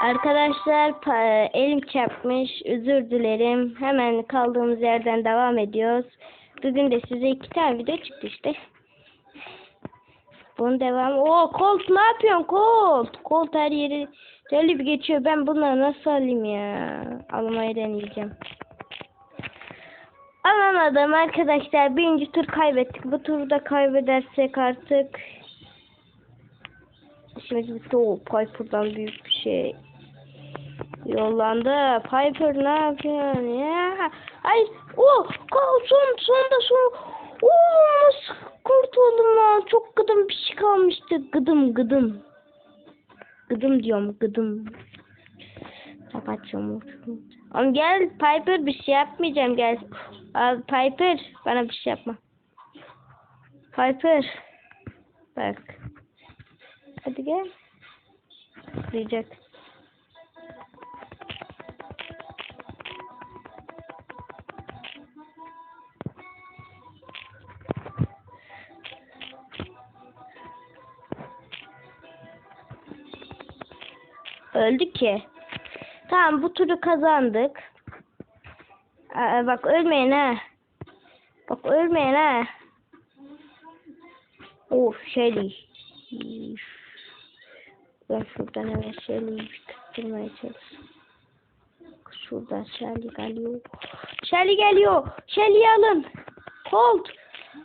Arkadaşlar pa- elim çarpmış. Özür dilerim. Hemen kaldığımız yerden devam ediyoruz. Bugün de size iki tane video çıktı işte. Bunun devamı. Oo Colt ne yapıyorsun Colt? Colt her yeri bir geçiyor. Ben bunları nasıl alayım ya? Almayı deneyeceğim. Alamadım arkadaşlar. Birinci tur kaybettik. Bu turda kaybedersek artık Şimdi o Piper'dan büyük bir şey yollandı. Piper ne yapıyorsun ya? Ay o kal son sonda son. Oo nasıl kurtuldum lan? Çok gıdım bir şey kalmıştı. Gıdım gıdım. Gıdım diyorum gıdım. Kapatacağım. Oğlum gel Piper bir şey yapmayacağım gel. Abi Piper bana bir şey yapma. Piper. Bak. Hadi gel. Diyecek. Öldü ki. Tamam bu turu kazandık. Aa, bak ölmeyin ha. Bak ölmeyin ha. Of Shelly. Ben şuradan hemen Shelly'yi kıstırmaya çalışıyorum. Şuradan Shelly geliyor. Shelly geliyor. Shelly'yi alın. Colt.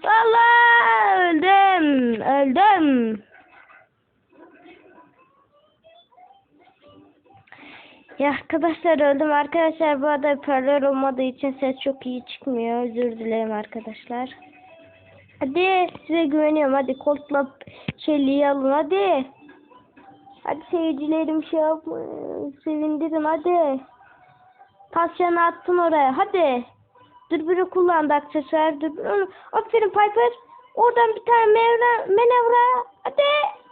Allah öldüm. Öldüm. Ya arkadaşlar öldüm arkadaşlar bu arada hoparlör olmadığı için ses çok iyi çıkmıyor özür dilerim arkadaşlar. Hadi size güveniyorum hadi Colt'la Shelly'yi alın hadi. Hadi seyircilerim şey yapma sevindirin hadi. Pasyanı attın oraya hadi. Dürbünü kullandı aksesuar dürbünü. Aferin Piper. Oradan bir tane mevra, menevra. Hadi.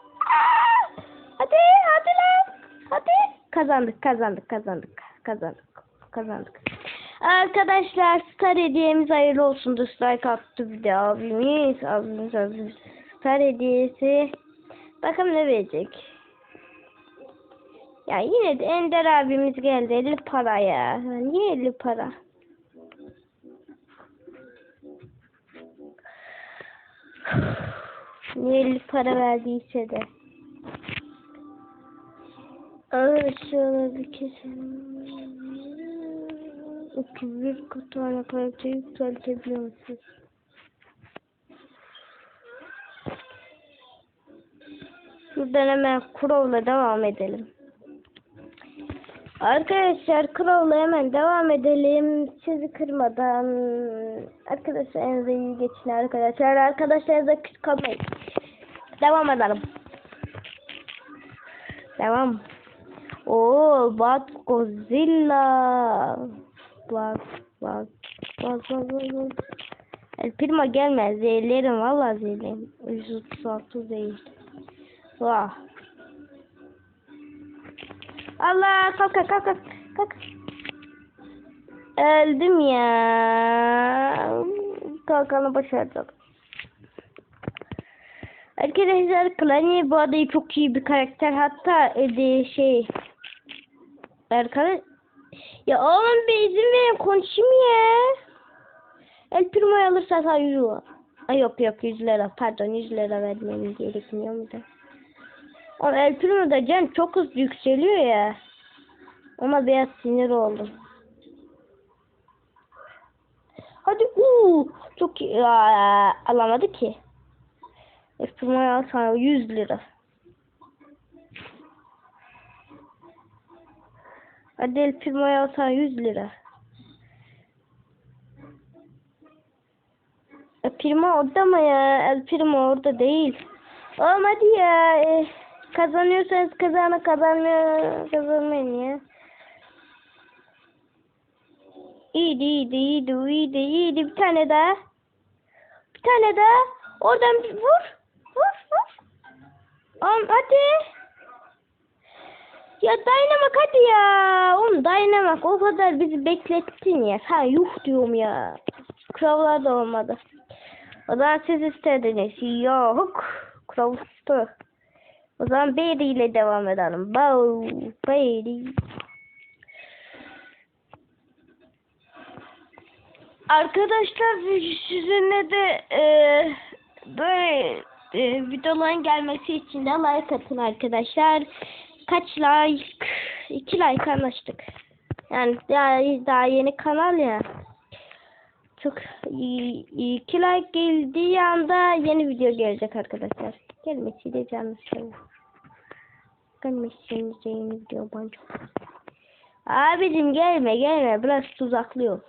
Kazandık kazandık kazandık kazandık kazandık. Arkadaşlar star hediyemiz hayırlı olsun. Dislike attı bir de abimiz. Abimiz abimiz. Star hediyesi. Bakalım ne verecek. Ya yine de Ender abimiz geldi. 50 para ya. Niye 50 para? Niye 50 para verdiyse de. Aşağıda bir kesin. 31 tane kalite yükseltebiliyor musunuz? Şuradan hemen Crow'la devam edelim. Arkadaşlar Crow'la hemen devam edelim. Sizi kırmadan. Arkadaşlar en iyi geçin arkadaşlar. Arkadaşlarınıza küs kalmayın. Devam edelim. Devam. Oo, bak Godzilla. Bak, bak, bak, bak, bak, bak. El Primo gelmez. Zehirlerim valla zehirlerim. 136 zehir. Vah. Allah kalk kalk kalk kalk. Öldüm ya. Kalkanı başardım. Arkadaşlar Klani bu adayı çok iyi bir karakter. Hatta e, şey Arkadaş ya oğlum bir izin verin konuşayım ya. El Primo'yu alırsa sana 100 lira. Ay yok yok 100 lira pardon 100 lira vermem gerekmiyor mu da. Ama El Primo'da can çok hızlı yükseliyor ya. Ona biraz sinir oldum. Hadi uuu çok iyi. Alamadı ki. El Primo'yu al sana 100 lira. Hadi El Primo'yu al sana 100 lira. El Primo orada mı ya? El Primo orada değil. Oğlum hadi ya. E, kazanıyorsanız kazanı kazanmıyor. Kazanmayın ya. İyiydi iyiydi iyiydi iyiydi iyiydi. Bir tane daha. Bir tane daha. Oradan bir vur. Vur vur. Oğlum hadi. Ya Dynamak hadi ya. Oğlum Dynamak o kadar bizi beklettin ya. Sen yuh diyorum ya. Kravlar da olmadı. O zaman siz istediniz. Yok. Kravstu. O zaman Barry ile devam edelim. Bow, Barry. Arkadaşlar sizinle de e, böyle e, videoların gelmesi için de like atın arkadaşlar. Kaç like? 2 like anlaştık. Yani daha, daha yeni kanal ya. Çok iyi, iyi. iki like geldiği anda yeni video gelecek arkadaşlar. Gelmesi de canlı söyle. Gelmesi de yeni video çok. Abicim gelme gelme biraz tuzaklıyor.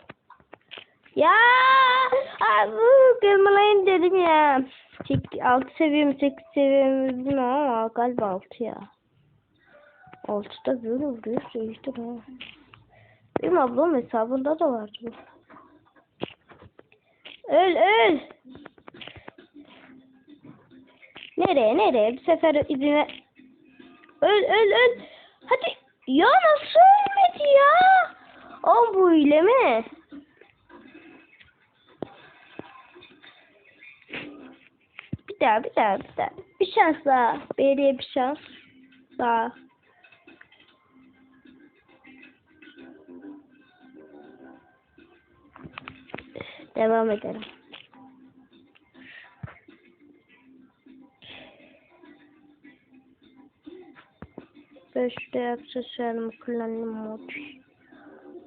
Ya abi gelmeleyin dedim ya. 6 seviyem 8 seviyem bilmiyorum ama galiba 6 ya. 6'da böyle vuruyor değiştir ha. Benim ablam hesabında da vardı bu. Öl öl. Nereye nereye? Bir sefer izine. Öl öl öl. Hadi. Ya nasıl ölmedi ya? O bu ile mi? Bir daha bir daha bir daha. Bir şans daha. Beriye bir şans daha. Devam edelim. Ben şuraya aksesuarımı kullanayım mod.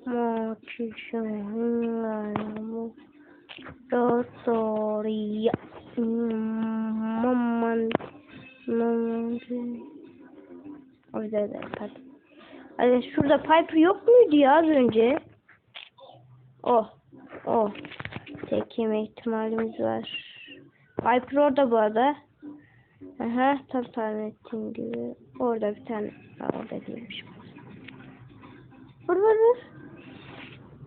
Mod. Rotoria. Maman. O yüzden de hadi. Hadi şurada Piper yok muydu ya az önce? Oh. Oh. Tek ihtimalimiz var. Piper orada bu arada. Aha tam tahmin ettiğim gibi. Orada bir tane. Ha, orada değilmiş. Vur vur vur.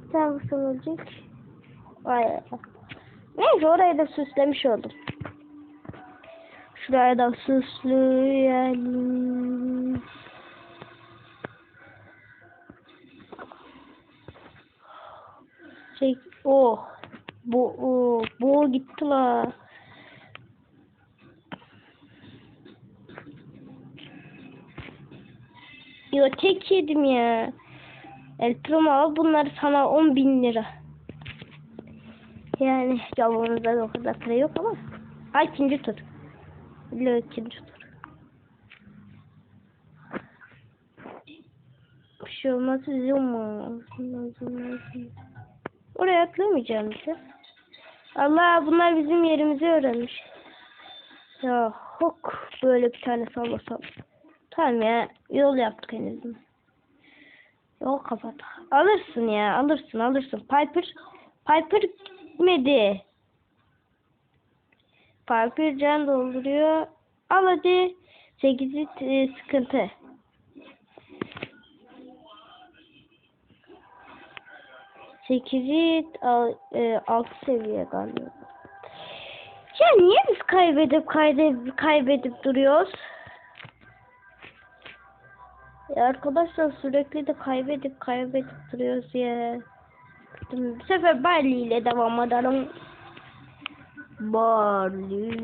Bir tane vursam ölecek. Vay. Neyse orayı da süslemiş oldum. Şuraya da süsleyelim. Şey, oh. Bu, oh, bu gitti la. Yo tek yedim ya. El Primo al bunları sana 10 bin lira. Yani cevabımızda da o kadar para yok ama. Ha ikinci tur. Öyle ikinci tur. Bir şey olmaz üzülme. Oraya atlamayacağım işte. Allah bunlar bizim yerimizi öğrenmiş. Ya hok böyle bir tane sallasam. Tamam ya yol yaptık en azından. Yol kapat. Alırsın ya alırsın alırsın. Piper Piper gitmedi. Piper can dolduruyor. Al hadi. 8 e, sıkıntı. Sekizi e, altı seviye galiba. Ya niye biz kaybedip kaybedip kaybedip duruyoruz? Ya arkadaşlar sürekli de kaybedip kaybedip duruyoruz ya. Bu sefer Barley ile devam edelim. Barley.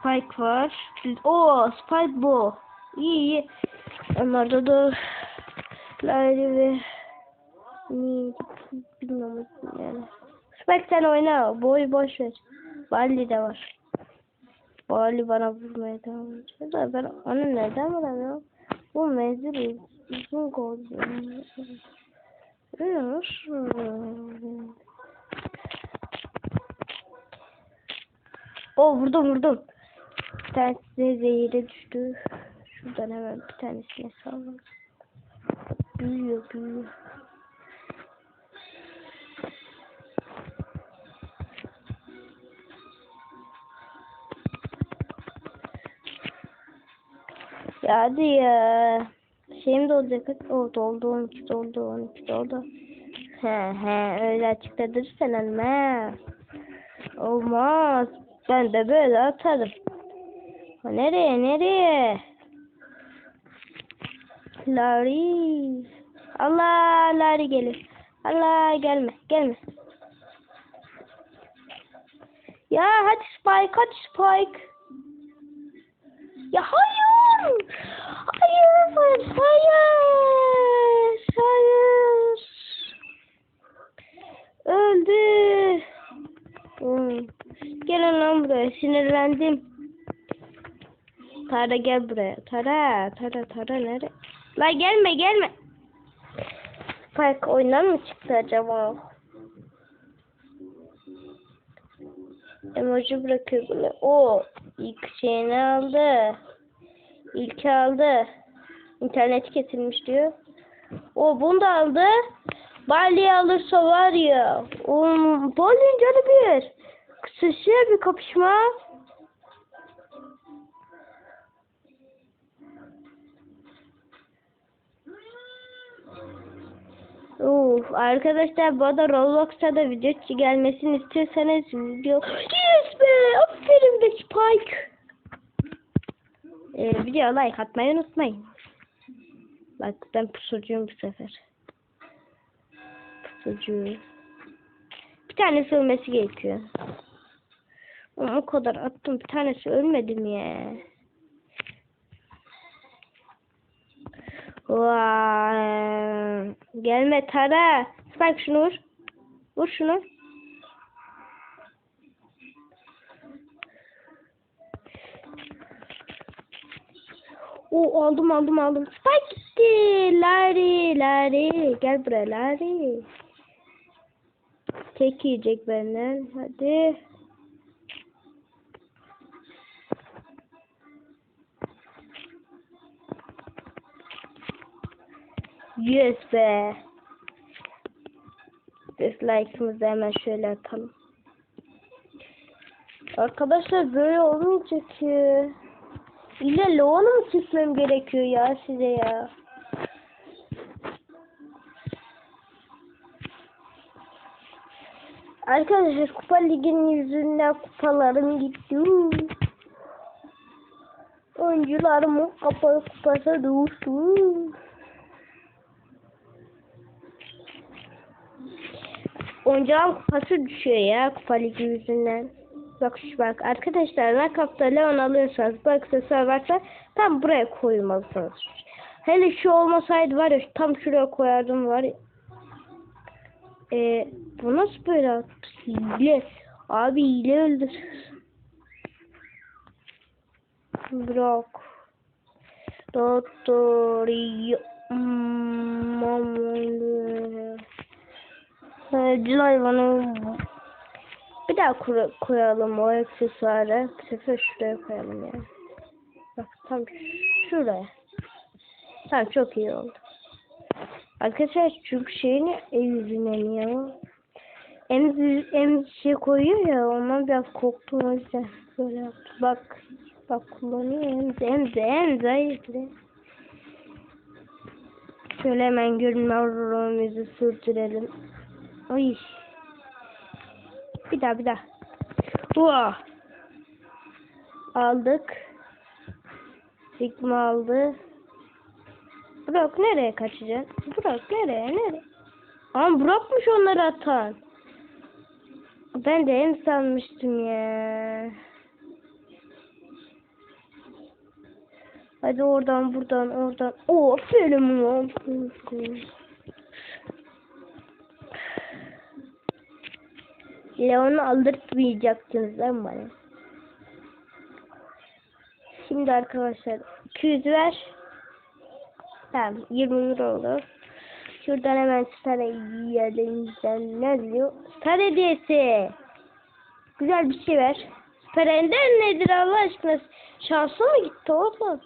Spike var. O Spike bu. İyi iyi. Onlarda da Lale ve bilmiyorum yani. Spike sen oyna. Boy boş ver. Barley de var. Barley bana vurmaya devam ediyor da ben onu neden vuramıyorum? Bu menzil uzun koldu. O vurdum vurdum. Bir tanesi zehire düştü. Şuradan hemen bir tanesine sallam. Büyüyor büyüyor. Ya hadi ya. Şeyim de olacak. O doldu 12 doldu 12 doldu. He he öyle açıkladırsan ölmez. Olmaz. Ben de böyle atarım. Nereye nereye? Larry. Allah Larry gelir. Allah gelme gelme. Ya hadi Spike hadi Spike. Ya hayır. Hayır. Hayır. Hayır. Öldü. Hmm. Gelin lan buraya. Sinirlendim. Tara gel buraya. Tara. Tara. Tara nere? La gelme gelme. Spike oyundan mı çıktı acaba? Emoji bırakıyor bunu. O ilk şeyini aldı. İlk aldı. İnternet kesilmiş diyor. O bunu da aldı. Bali alırsa var ya. Um, Bali'nin canı bir. Kısası bir kapışma. Uf, arkadaşlar bu arada Roblox'ta da video gelmesini istiyorsanız video Yes be! Aferin be Spike! Ee, video like atmayı unutmayın. Bak ben pusucuyum bu sefer. Pusucu. Bir tanesi ölmesi gerekiyor. Ama o kadar attım bir tanesi ölmedi mi ya? Vay. Gelme Tara. Spike şunu vur. Vur şunu. O aldım aldım aldım. Spike gitti. Larry Larry. Gel buraya Larry. Tek benden. Hadi. Yes be. Dislike'ımızı hemen şöyle atalım. Arkadaşlar böyle olmayacak ki. İlle Leon'u mu çizmem gerekiyor ya size ya? Arkadaşlar kupa liginin yüzünden kupalarım gitti. Oyuncularımın kapalı kupası düştü. Oyuncağın kupası düşüyor ya kupa ligi yüzünden. Bak şu bak arkadaşlar Rakap'ta Leon alıyorsanız bu aksesuar varsa tam buraya koymalısınız. Hele şu olmasaydı var ya tam şuraya koyardım var ya. Ee, bu nasıl böyle? Hile. Abi hile öldür. Bırak. Doktor. Mamalı. Evcil hayvanı bir daha kur- koyalım o aksesuarı. Bu sefer şuraya koyalım yani. Bak tam şuraya. Tamam çok iyi oldu. Arkadaşlar çünkü şeyini el yüzünden ya. Em, em şey koyuyor ya ondan biraz korktum o yüzden böyle yaptım. Bak bak kullanıyor emze emze emze hayırlı. Şöyle hemen görünme rolümüzü sürdürelim. Ay. Bir daha bir daha. Uah. Aldık. Sigma aldı. Burak nereye kaçacaksın? Burak nereye nereye? Ama Burak'mış onları atan. Ben de en sanmıştım ya. Hadi oradan buradan oradan. Oo aferin lan. Leon'u aldırtmayacaktınız lan bana. Şimdi arkadaşlar 200 ver. Tamam 20 lira oldu. Şuradan hemen star hediyelerimizden ne diyor? Star hediyesi. Güzel bir şey ver. Star nedir Allah aşkına? Şansı mı gitti oğlum?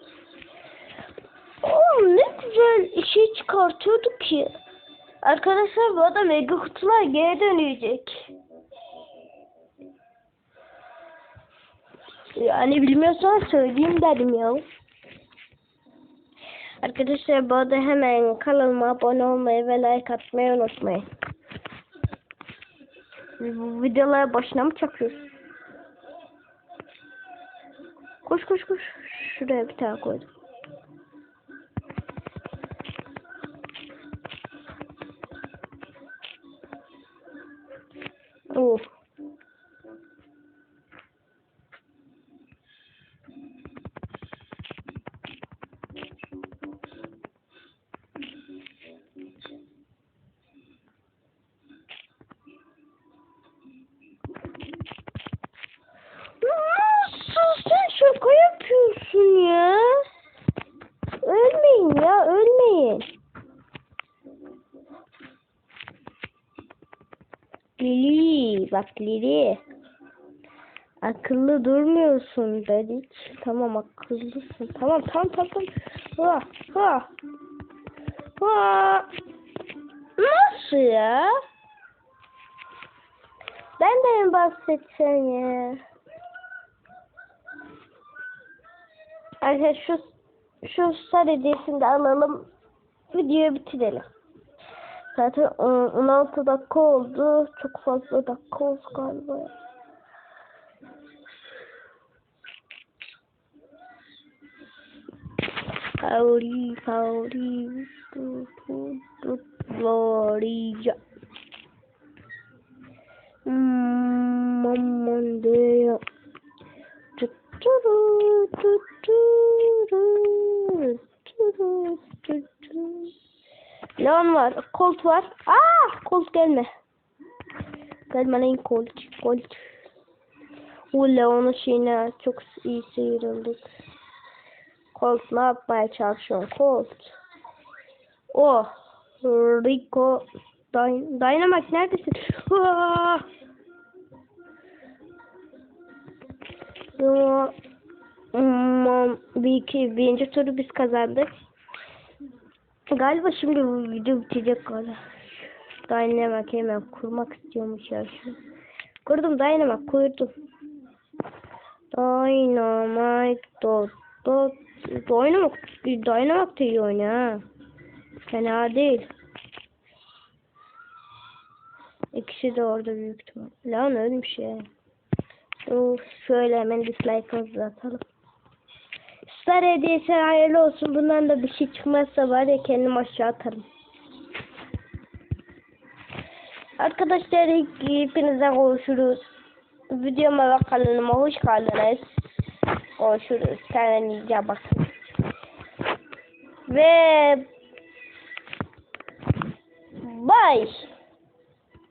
Oğlum ne güzel şey çıkartıyorduk ki. Arkadaşlar bu arada mega kutular geri dönecek. Yani bilmiyorsan söyleyeyim dedim ya. Arkadaşlar bu arada hemen kanalıma abone olmayı ve like atmayı unutmayın. Bu videolara başına mı çakıyoruz? Koş koş koş. Şuraya bir tane koydum. Lili Lili. Akıllı durmuyorsun dedik. Tamam akıllısın. Tamam tamam tamam. Ha, ha. Ha. Nasıl ya? Ben de mi bahsedsen ya? Arkadaşlar şu şu de alalım. Videoyu bitirelim. Zaten ıı, 16 dakika oldu. Çok fazla dakika oldu galiba. Fauri, fauri, Florida. Mm, mamma mia. Leon var, Colt var. Aa, Colt gelme. Gelme lan Colt, Colt. O Leon'un şeyine çok iyi sıyrıldık. Colt ne yapmaya çalışıyorsun Colt? Oh, Rico, Dyn Dynamite neredesin? Aa! Ya, hmm, bir iki, birinci turu biz kazandık. Galiba şimdi bu video bitecek galiba. Dynamite hemen kurmak istiyormuş ya şu. Kurdum Dynamite kurdum. Dynamite dot dot Dynamite Dynamite de iyi oynuyor ha. Fena değil. İkisi de orada büyük ihtimal. Lan ölmüş ya. Uf, şöyle hemen dislike'ımızı atalım. Star hediyesi hayırlı olsun. Bundan da bir şey çıkmazsa var ya kendim aşağı atarım. Arkadaşlar hepinize konuşuruz. Videoma ve kanalıma hoş geldiniz. Konuşuruz. Kendinize bakın. Ve bye.